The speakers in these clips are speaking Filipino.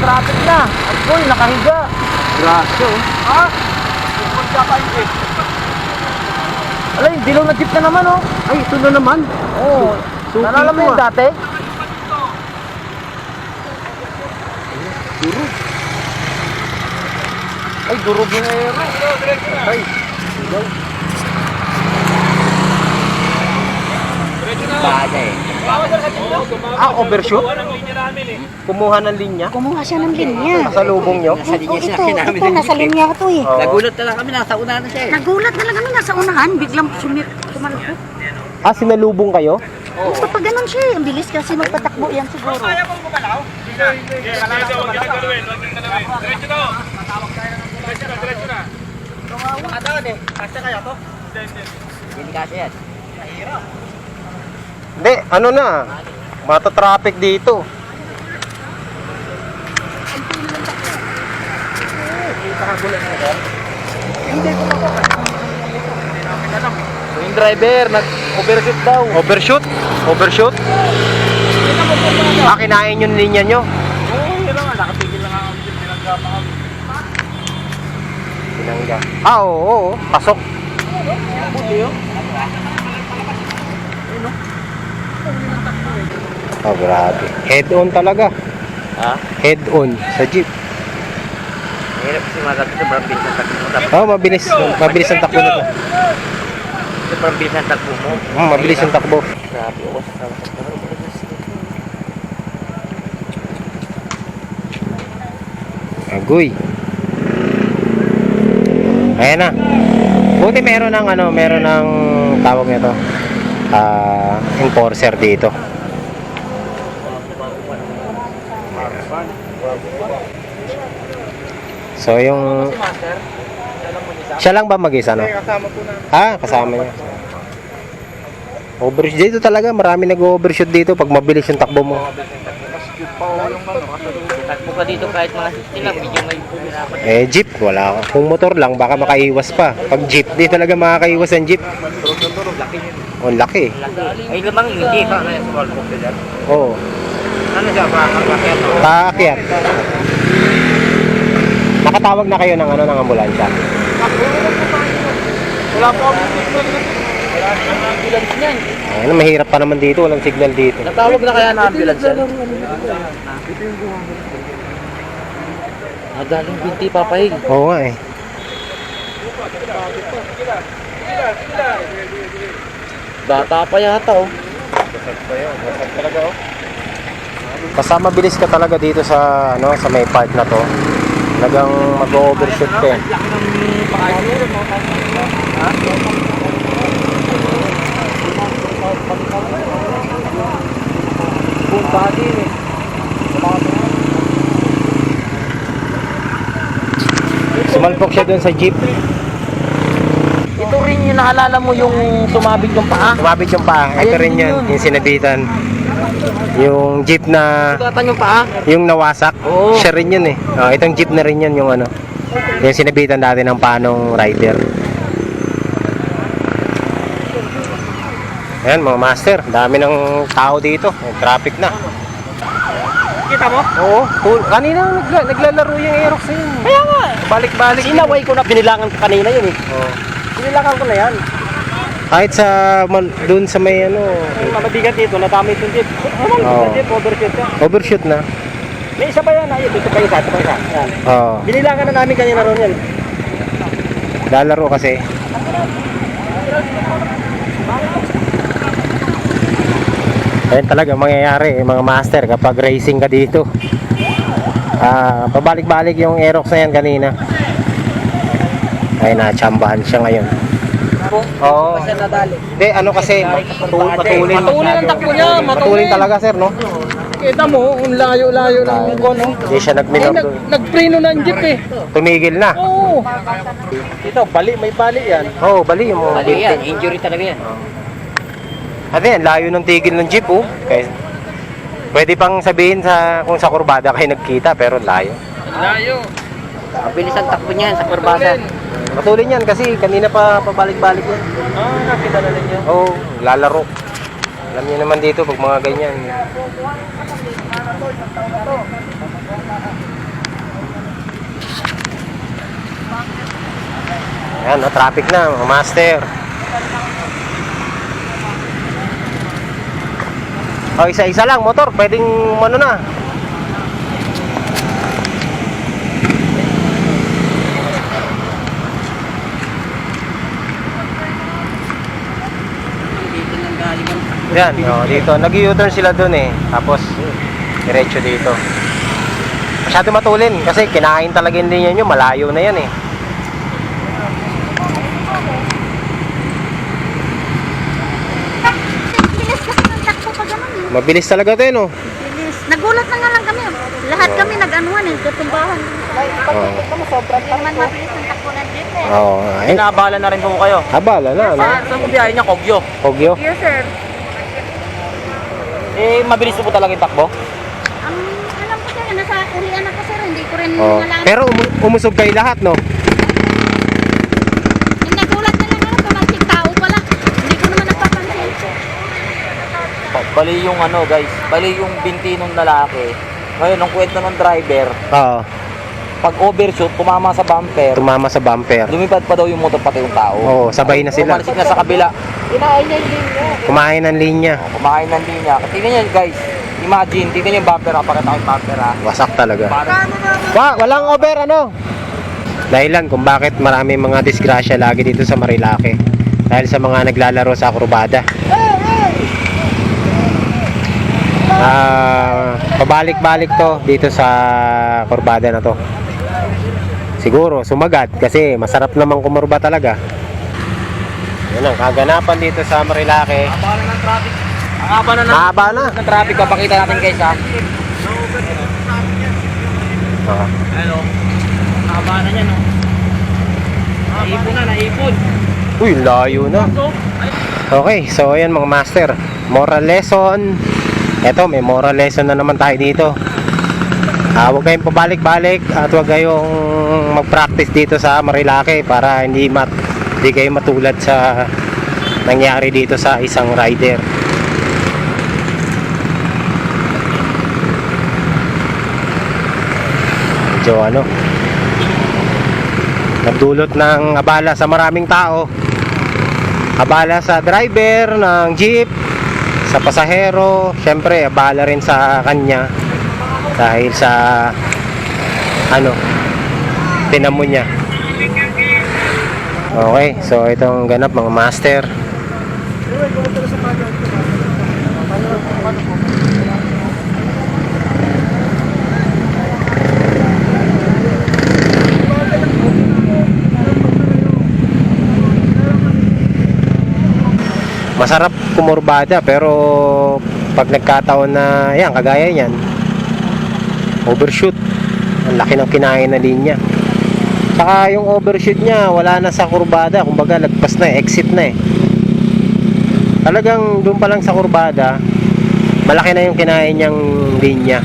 Traffic na na. Apoy, nakahiga. Grabe oh. Ha? Alay, dilaw na jeep na naman oh. Ay, ito na naman. Oo. Suki Nalala mo yung ah. dati? Durog. Ay, durog yung aero. Ay. Bada eh. Ah, overshoot? Kumuha ng linya? Kumuha siya ng linya. Sa lubong nyo? Ito, ito, ito, nasa linya ko to eh. Oo. Nagulat na lang kami, nasa unahan na siya eh. Nagulat na lang kami nasa unahan, biglang sumir, tumalakot. Ah, sinalubong kayo? Basta pa ganun siya eh, ang bilis kasi magpatakbo yan siguro. Hindi kasi yan. Hindi, ano na. Mata-traffic dito. So yung driver, nag-overshoot daw. Overshoot? Overshoot? Ah, kinain yung linya nyo? Oo, yun lang. Nakatigil lang ako. Pinagkapa kami. Pinangga. Ah, oo, oo. Pasok. Buti yun. Oh, grabe. Head on talaga. Ha? Head on sa jeep. Mahirap kasi mga gabi. Sobrang bilis ang takbo mo. Oh, mabilis. Mabilis ang takbo nito. sobrang bilis ang takbo mo. Hmm, mabilis ang takbo. Grabe. Oh, Agoy. Ayan na. Buti meron ng ano, meron ng tawag nito. Ah, enforcer dito. So yung siya lang ba mag-isa no? kasama po na. Ah, kasama niya. Overshoot dito talaga, marami nag-overshoot dito pag mabilis yung takbo mo. Takbo ka dito kahit mga 60 lang. Medyo may pumirapan. Eh, jeep, wala. Kung motor lang, baka makaiwas pa. Pag jeep, di talaga makakaiwas ang jeep. Laki yun. Oh, laki. Ay, lamang hindi ka. Kaya sa Ano siya? Kakakit. Paakyat. Nakatawag na kayo ng ano ng ambulansya. Wala po kami signal. Wala nang ambulance niyan. Ano, mahirap pa naman dito, walang signal dito. Natawag na kaya na ambulance yan? Nagaling binti papahig. Oo nga eh. Bata pa yata oh. Basta mabilis ka talaga dito sa ano sa may part na to. Talagang mag-overshoot ka eh. Sumalpok siya doon sa jeep. Ito rin yung naalala mo yung sumabit yung paa. Tumabit yung paa. Ito Ayan rin yun. yung sinabitan. Yung jeep na Sugatan yung paa. yung nawasak. Oo. Siya rin yun eh. Oh, itong jeep na rin yan yung ano. Yung sinabitan dati ng panong rider. Ayan mga master, dami ng tao dito. May traffic na. Kita mo? Oo, cool. kanina nagla- naglalaro yung Aerox na yun. Kaya nga. Balik-balik. Sinaway ko na binilangan ko kanina yun eh. Oo. Binilangan ko na yan. Kahit sa man- dun sa may ano, Yung mabigat dito, nadami itong jeep. Ano Oo. yung jeep, overshoot ka. overshoot na. May isa pa yan, ayun, dito pa isa, ito pa isa. Yan. Oo. Binilangan na namin kanina ron yan. Lalaro kasi. Ayan talaga mangyayari eh, mga master kapag racing ka dito. Ah, pabalik-balik yung Aerox na yan kanina. Ay natsambahan siya ngayon. Oo. Kasi nadali. Hindi, ano kasi matul- matulin. Matulin ang takbo niya, matulin. Talaga sir, no? Kita mo, ang layo-layo ng kono. Hindi siya Eh, nagminaw. nag, nagpreno na ang jeep eh. Tumigil na. Oo. Ito, bali, may bali yan. Oo, oh, bali yung mga Bali yan, injury talaga yan. Ano yan, layo ng tigil ng jeep, oh. Kaya, pwede pang sabihin sa kung sa kurbada kayo nagkita, pero layo. Layo. Ang bilis ang takbo niyan sa kurbada. Matulin yan kasi kanina pa pabalik-balik yan. Ah, nakita na ninyo. Oo, oh, lalaro. Alam niyo naman dito pag mga ganyan. Ayan, no, traffic na, mga master. O, isa-isa lang, motor. Pwedeng, ano na. Yan, o, dito. Nag-u-turn sila dun eh. Tapos, diretso dito. Masyado matulin kasi kinain talaga yung linya nyo. Malayo na yan eh. Eh. Mabilis talaga to eh, no? Bilis. Nagulat na nga lang kami. Lahat kami nag-anuhan eh, katumbahan. Oo. Hindi naman mabilis ang takbo ng jeep eh. Oo. Ay, Inaabala na rin po kayo. habala na, no? Ah, saan po biyahe niya? Kogyo. Pogyo. Yes sir. Eh, mabilis po talaga yung takbo. Ang alam ko sir, nasa Korean ako sir, hindi ko rin Oh. alam. Pero umu- umusog kayo lahat, no? Yung nagulat na lang ako, tumansik tao pala. Hindi ko naman napapansin. Pa- Bali yung ano guys, bali yung binti nung lalaki. Ngayon, nung kwento ng driver, Oo. Pag overshoot, tumama sa bumper, Tumama sa bumper. lumipad pa daw yung motor pati yung tao. Oo, sabay na sila. Pumansik na sa kabila. Kumain ng linya. Kumain ng linya. Tingnan nyo guys, imagine, tingnan nyo yung bumper pakita ko yung bumper ha. Wasak talaga. Parang, Wa, walang over, ano? Dahilan kung bakit marami mga disgrasya lagi dito sa Marilake. Dahil sa mga naglalaro sa akrobada. Ah, pabalik-balik to dito sa kurbada na to. Siguro sumagad kasi masarap naman kumurba talaga. Yan ang kaganapan dito sa Marilake. haba na ng traffic. Ang haba na ng, Mahaba na. ng traffic, papakita natin guys ha. Ang haba na yan oh. Naipon na, naipon. Uy, layo na. Okay, so ayan mga master. Moral lesson. Eto, may moral lesson na naman tayo dito. Ah, huwag kayong pabalik-balik at huwag kayong mag-practice dito sa Marilake para hindi mat hindi kayo matulad sa nangyari dito sa isang rider. Medyo ano, nagdulot ng abala sa maraming tao abala sa driver ng jeep sa pasahero syempre abala rin sa kanya dahil sa ano tinamo niya. Okay so itong ganap mga master. Masarap kumurbada pero pag nagkataon na yan kagaya yan overshoot. Ang laki ng kinain na linya. Saka yung overshoot niya wala na sa kurbada. Kumbaga lagpas na eh, exit na eh. Talagang doon pa lang sa kurbada malaki na yung kinain niyang linya.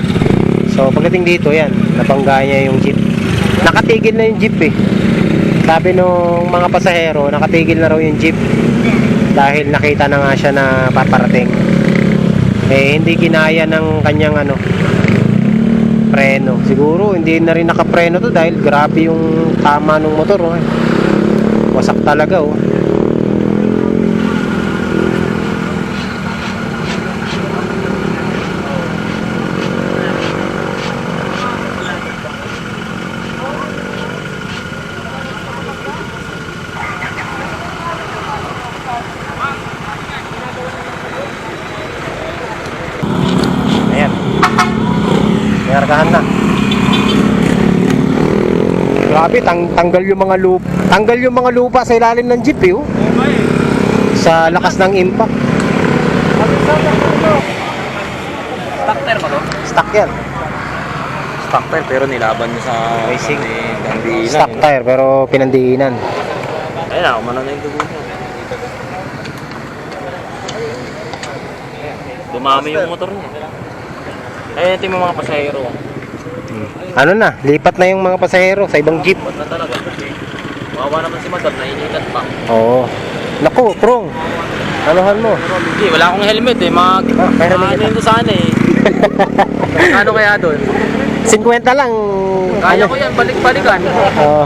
So pagdating dito yan nabangga niya yung jeep. Nakatigil na yung jeep eh. Sabi nung mga pasahero nakatigil na raw yung jeep. Dahil nakita na nga siya na paparating. Eh hindi kinaya ng kanyang ano preno siguro hindi na rin nakapreno to dahil grabe yung tama ng motor oh. wasak talaga oh Ayan. May arkahan na. Grabe, tang tanggal yung mga lupa. Tanggal yung mga lupa sa ilalim ng jeep, eh, oh. Sa lakas ng impact. Starter ba to? Stock yan. Starter pero nilaban niya sa Racing. Gandila. Stock tire, pero pinandiinan. Ayun na, umano na yung dugo niya. Dumami yung motor niya. Ayun, ito yung mga pasahero. Ano na, lipat na yung mga pasahero sa ibang jeep. Ba't na talaga? Wawa naman si Madam, nainitan pa. Oo. Naku, prong. Anuhan mo. Hindi, wala akong helmet eh. Mag... Ah, may ano yun sana eh. ano kaya doon? 50 lang. Kaya ano? ko yan, balik-balikan. Oo.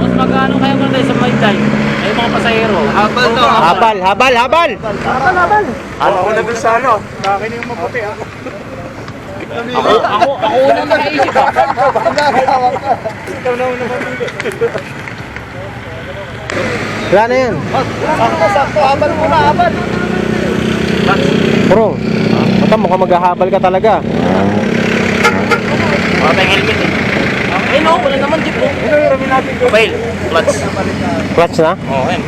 Mas magkano kaya mo tayo sa may time? Mga pasahero. Habal to. habal, habal, habal. Ano ako na dun sa ano? Akin yung maputi ako. Ako, ako, ako unang nakaisip ah. Ikaw na una mamili. Wala na yan. Sakto, sakto. Habal muna, habal. Bro, baka mukhang maghahabal ka talaga. Wala tayong helmet eh. Ay no, wala naman jeep. Ano yung ramin natin ko? Clutch. Clutch na? Oo, oh, yan.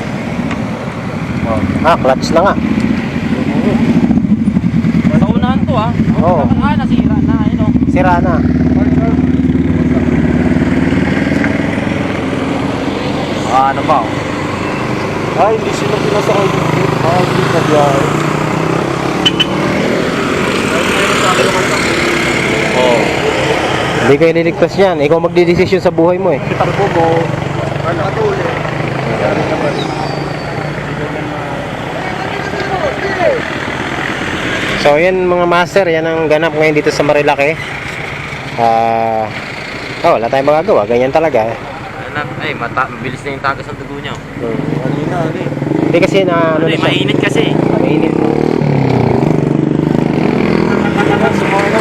Ah, clutch na nga. Sa unahan to ah. Oo. Ah, nasira na. Ayun oh. Sira na. Ah, ano ba? Ay, hindi sila pinasakay dito. Ah, hindi na biyahe. Hindi kayo niligtas yan. Ikaw magdidesisyon sa buhay mo eh. Kitarbo mo. Ano? Katuli. So yan mga master, yan ang ganap ngayon dito sa Marilake. Ah, oh, wala tayong magagawa. Ganyan talaga. Ay, mata, mabilis na yung tagas ng dugo niya. Hmm. Kanina, ano eh. Hindi kasi na ano Ano, na eh, mainit kasi. Mainit.